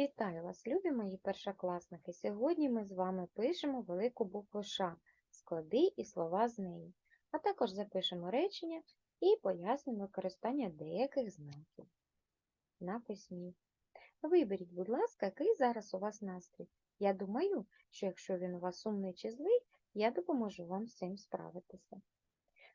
Вітаю вас, любі мої першокласники! Сьогодні ми з вами пишемо велику букву Ш, склади і слова з неї, а також запишемо речення і пояснимо використання деяких знаків на письмі. Виберіть, будь ласка, який зараз у вас настрій. Я думаю, що якщо він у вас сумний чи злий, я допоможу вам з цим справитися.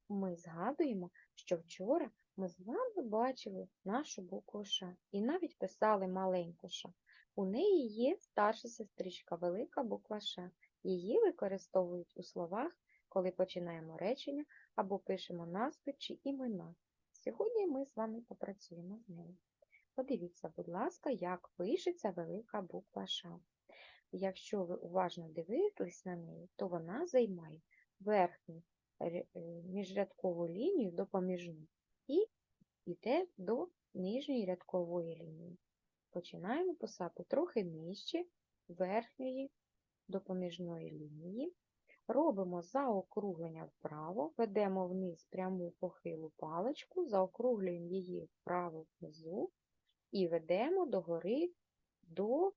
Ми згадуємо, що вчора ми з вами бачили нашу букву Ш і навіть писали маленьку Ш. У неї є старша сестричка, велика буква Ш. Її використовують у словах, коли починаємо речення або пишемо назви чи імена. Сьогодні ми з вами попрацюємо з нею. Подивіться, будь ласка, як пишеться велика буква Ш. Якщо ви уважно дивитесь на неї, то вона займає верхню е, міжрядкову лінію допоміжну і йде до нижньої рядкової лінії. Починаємо писати трохи нижче верхньої допоміжної лінії. Робимо заокруглення вправо, ведемо вниз пряму похилу паличку, заокруглюємо її вправо внизу і ведемо догори до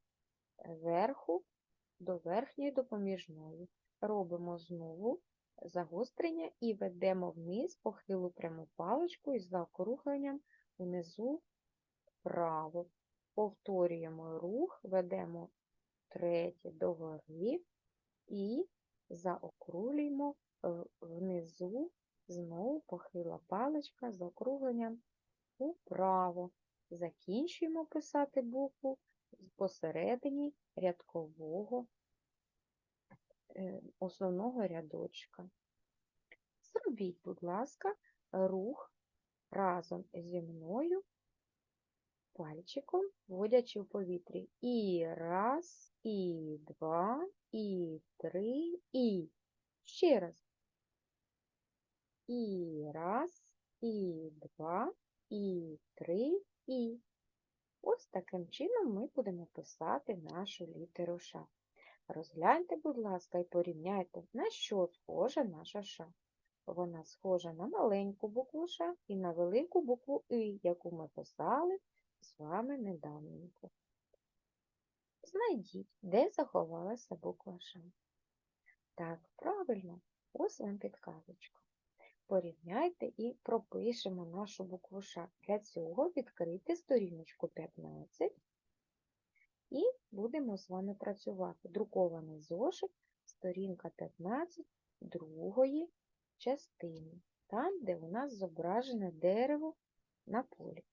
верху, до верхньої допоміжної. Робимо знову загострення і ведемо вниз похилу пряму паличку із заокругленням внизу вправо. Повторюємо рух, ведемо третє догори і заокруглюємо внизу, знову похила паличка з округленням вправо. Закінчуємо писати букву посередині рядкового е, основного рядочка. Зробіть, будь ласка, рух разом зі мною пальчиком, вводячи в повітрі. І раз, і два, і три, і. Ще раз. І раз, і два, і три, і. Ось таким чином ми будемо писати нашу літеру Ш. Розгляньте, будь ласка, і порівняйте, на що схожа наша Ш. Вона схожа на маленьку букву Ш і на велику букву И, яку ми писали з вами недавненько. Знайдіть, де заховалася буква Ш. Так, правильно, ось вам підказочка. Порівняйте і пропишемо нашу букву Ш. Для цього відкрийте сторіночку 15 і будемо з вами працювати. Друкований зошит, сторінка 15 другої частини, там, де у нас зображене дерево на полі.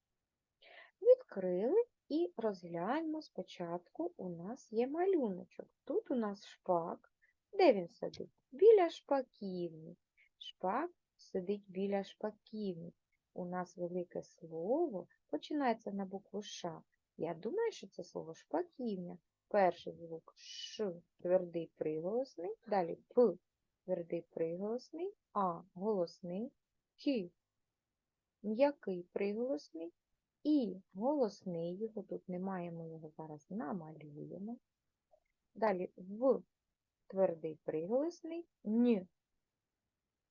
Відкрили і розгляньмо спочатку у нас є малюночок. Тут у нас шпак. Де він сидить? Біля шпаківні. Шпак сидить біля шпаківні. У нас велике слово починається на букву Ш. Я думаю, що це слово шпаківня. Перший звук Ш, твердий приголосний, далі П, твердий приголосний, А голосний, Q, м'який приголосний, і голосний, його тут немає, ми його зараз намалюємо. Далі в твердий приголосний, н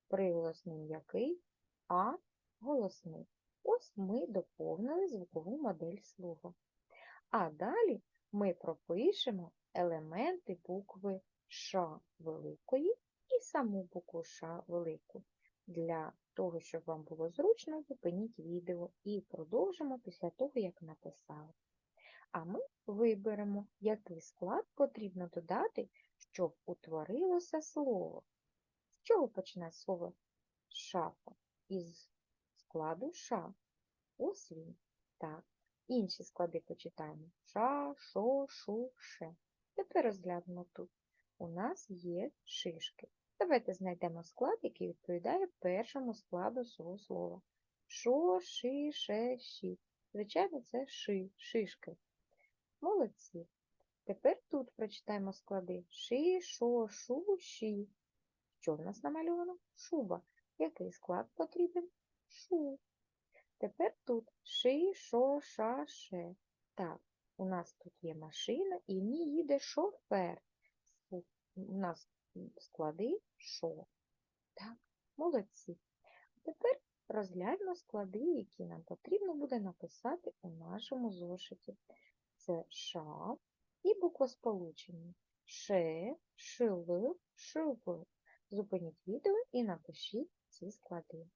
приголосний м'який, а голосний. Ось ми доповнили звукову модель слова. А далі ми пропишемо елементи букви Ш великої і саму букву Ш велику. Для того, щоб вам було зручно, зупиніть відео і продовжимо після того, як написали. А ми виберемо, який склад потрібно додати, щоб утворилося слово. З чого починає слово шафа? Із складу ша. Ось він. Так. Інші склади почитаємо. Ша, шо, шу, ше. Тепер розглянемо тут. У нас є шишки. Давайте знайдемо склад, який відповідає першому складу свого слова. Шо, ши, ше, ші. Звичайно, це ши, шишки. Молодці. Тепер тут прочитаємо склади ши, шо, шу, ші. Що в нас намальовано? Шуба. Який склад потрібен? Шу. Тепер тут ши, шо, ша, ше. Так, у нас тут є машина і в ній їде шофер. У нас склади шо. Так, молодці. Тепер розгляньмо склади, які нам потрібно буде написати у нашому зошиті. це ша, і буквосполучення ше, шил, шив. Зупиніть відео і напишіть ці склади.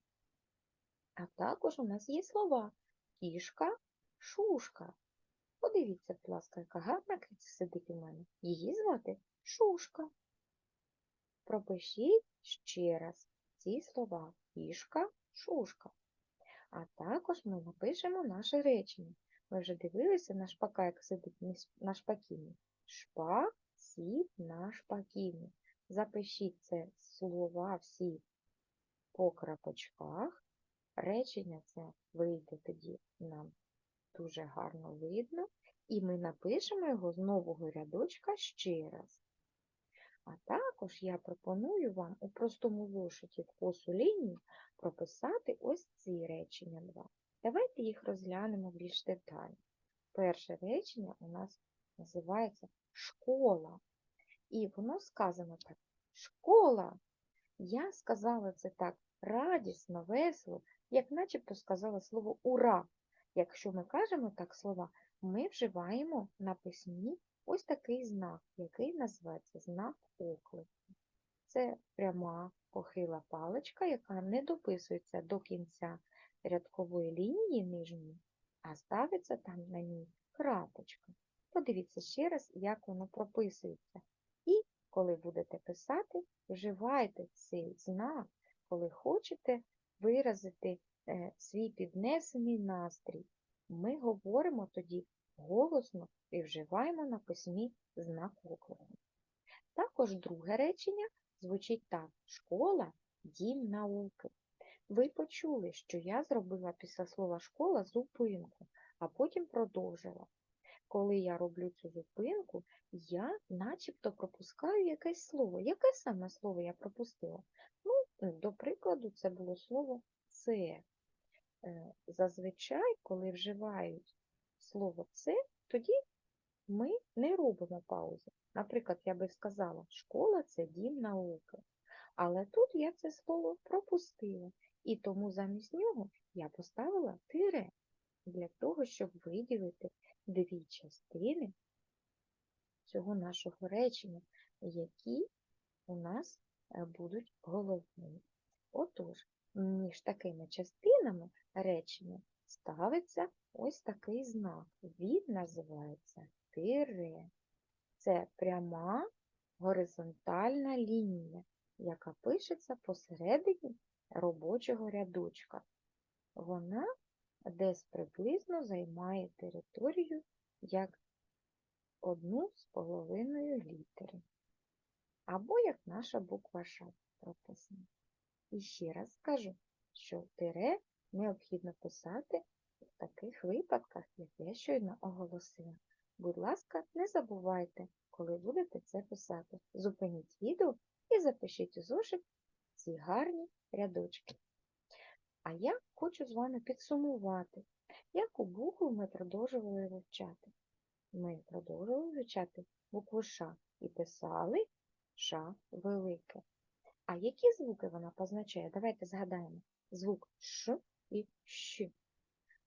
А також у нас є слова кішка, шушка. Подивіться, будь ласка, яка гарна киця сидить у мене. Її звати Шушка. Пропишіть ще раз ці слова кішка, шушка. А також ми напишемо наше речення. Ми вже дивилися на шпака, як сидить на шпаківні. Шпак сів на шпаківні. Запишіть це слова всі по крапочках. Речення це вийде тоді нам дуже гарно видно. І ми напишемо його з нового рядочка ще раз. А також я пропоную вам у простому зошиті в косу лінію прописати ось ці речення два. Давайте їх розглянемо більш детально. Перше речення у нас називається школа. І воно сказано так: школа. Я сказала це так радісно, весело, як начебто сказала слово ура. Якщо ми кажемо так слова, ми вживаємо на письмі ось такий знак, який називається знак оклику. Це пряма похила паличка, яка не дописується до кінця рядкової лінії нижньої, а ставиться там на ній крапочка. Подивіться ще раз, як воно прописується. І коли будете писати, вживайте цей знак, коли хочете виразити е, свій піднесений настрій. Ми говоримо тоді голосно і вживаємо на письмі знак оклику. Також друге речення звучить так: школа дім науки. Ви почули, що я зробила після слова школа зупинку, а потім продовжила. Коли я роблю цю зупинку, я начебто пропускаю якесь слово. Яке саме слово я пропустила? Ну, до прикладу, це було слово це. Е, Зазвичай, коли вживають слово це, тоді ми не робимо паузи. Наприклад, я би сказала, школа це дім науки. Але тут я це слово пропустила, і тому замість нього я поставила тире для того, щоб виділити дві частини цього нашого речення, які у нас е, будуть головними. Отож, між такими частинами речення ставиться ось такий знак. Він називається тире. Це пряма горизонтальна лінія, яка пишеться посередині робочого рядочка. Вона десь приблизно займає територію як одну з половиною літери. Або як наша буква Ш прописана. І ще раз скажу, що тире необхідно писати в таких випадках, як я щойно оголосила. Будь ласка, не забувайте, коли будете це писати. Зупиніть відео і запишіть у зошит ці гарні рядочки. А я хочу з вами підсумувати, яку букву ми продовжували вивчати. Ми продовжували вивчати букву Ш і писали Ш велике. А які звуки вона позначає? Давайте згадаємо. Звук Ш і Щ.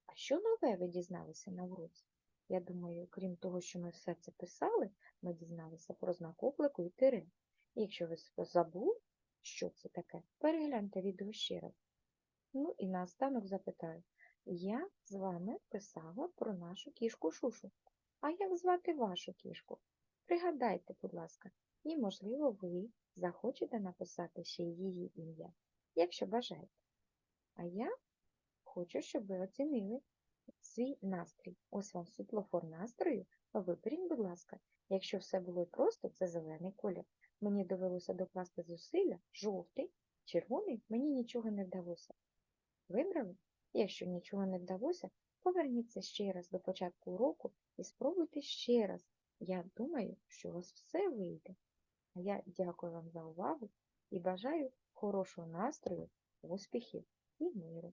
А що нове ви дізналися на уроці? Я думаю, крім того, що ми все це писали, ми дізналися про знак оклику і тире. Якщо ви забули, що це таке, перегляньте відео ще раз. Ну і наостанок запитаю. Я з вами писала про нашу кішку Шушу. А як звати вашу кішку? Пригадайте, будь ласка, і, можливо, ви захочете написати ще її ім'я, якщо бажаєте. А я хочу, щоб ви оцінили свій настрій. Ось вам світлофор настрою. Виберіть, будь ласка, якщо все було просто, це зелений колір. Мені довелося докласти зусилля, жовтий, червоний, мені нічого не вдалося. Вибрали? Якщо нічого не вдалося, поверніться ще раз до початку уроку і спробуйте ще раз. Я думаю, що у вас все вийде. А я дякую вам за увагу і бажаю хорошого настрою, успіхів і миру.